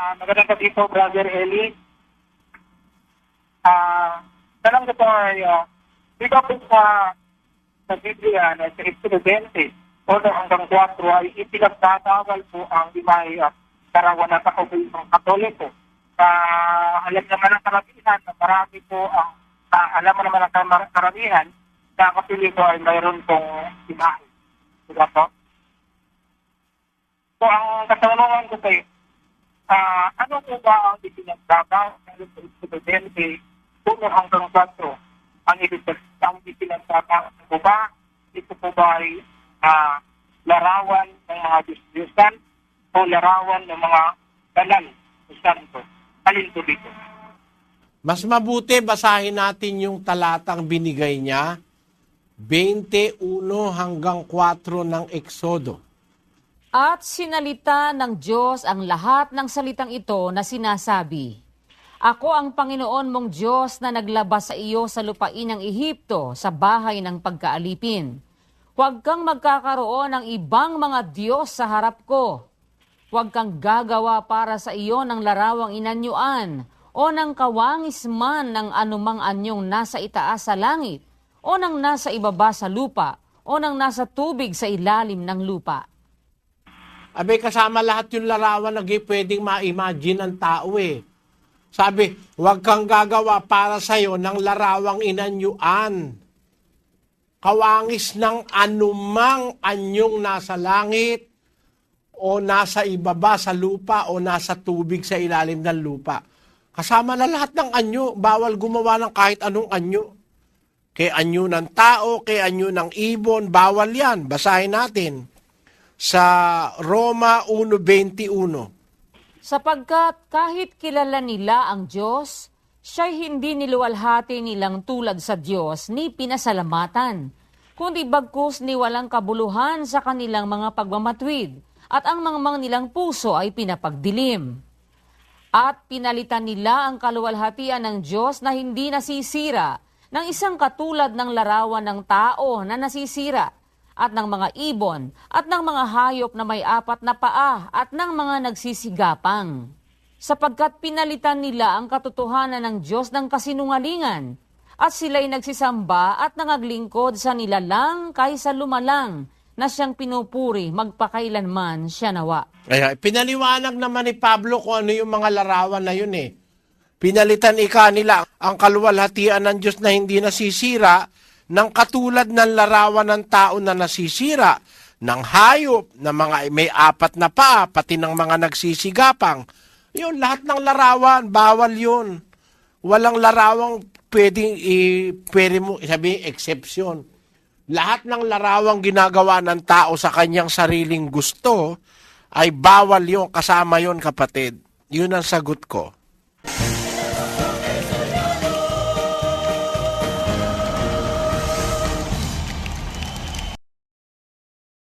Ah, magandang gabi po, Brother Eli. Ah, tanong ko po ay, uh, dito po sa, sa Biblia na sa 20, 1 hanggang 4 ay ipinagtatawal po ang limay uh, karawan na kakabay ng Katoliko. Ah, alam naman ang karamihan na marami po ang, ah, alam mo naman ang kar- karamihan na Katoliko ay mayroon pong imahe. Diba po? So, ang katanungan ko kayo, Ah, ano po ba ang ipinagdaba ng presidente puno hanggang 4? Ang ipinagdaba po ba? Ito po ba ay ah, larawan ng mga Diyos-Diyosan o larawan ng mga banal o santo? Alin po dito? Mas mabuti basahin natin yung talatang binigay niya, 21 hanggang 4 ng Eksodo. At sinalita ng Diyos ang lahat ng salitang ito na sinasabi, Ako ang Panginoon mong Diyos na naglabas sa iyo sa lupain ng Ehipto sa bahay ng pagkaalipin. Huwag kang magkakaroon ng ibang mga Diyos sa harap ko. Huwag kang gagawa para sa iyo ng larawang inanyuan o ng kawangis man ng anumang anyong nasa itaas sa langit o ng nasa ibaba sa lupa o ng nasa tubig sa ilalim ng lupa. Abay, kasama lahat yung larawan na pwedeng ma-imagine ng tao eh. Sabi, huwag kang gagawa para sa'yo ng larawang inanyuan. Kawangis ng anumang anyong nasa langit o nasa ibaba sa lupa o nasa tubig sa ilalim ng lupa. Kasama na lahat ng anyo. Bawal gumawa ng kahit anong anyo. Kay anyo ng tao, kay anyo ng ibon, bawal yan. Basahin natin sa Roma 1.21. Sapagkat kahit kilala nila ang Diyos, siya'y hindi niluwalhati nilang tulad sa Diyos ni pinasalamatan, kundi bagkus ni walang kabuluhan sa kanilang mga pagmamatwid, at ang mga nilang puso ay pinapagdilim. At pinalitan nila ang kaluwalhatian ng Diyos na hindi nasisira ng isang katulad ng larawan ng tao na nasisira at ng mga ibon at ng mga hayop na may apat na paa at ng mga nagsisigapang. Sapagkat pinalitan nila ang katotohanan ng Diyos ng kasinungalingan at sila'y nagsisamba at nangaglingkod sa nilalang kaysa lumalang na siyang pinupuri magpakailanman siya nawa. Kaya pinaliwanag naman ni Pablo kung ano yung mga larawan na yun eh. Pinalitan ika nila ang kaluwalhatian ng Diyos na hindi nasisira ng katulad ng larawan ng tao na nasisira, ng hayop, na mga may apat na paa, pati ng mga nagsisigapang. Yun, lahat ng larawan, bawal yun. Walang larawang pwedeng, i, pwede mo sabihin, exception. Lahat ng larawang ginagawa ng tao sa kanyang sariling gusto, ay bawal yun, kasama yun kapatid. Yun ang sagot ko.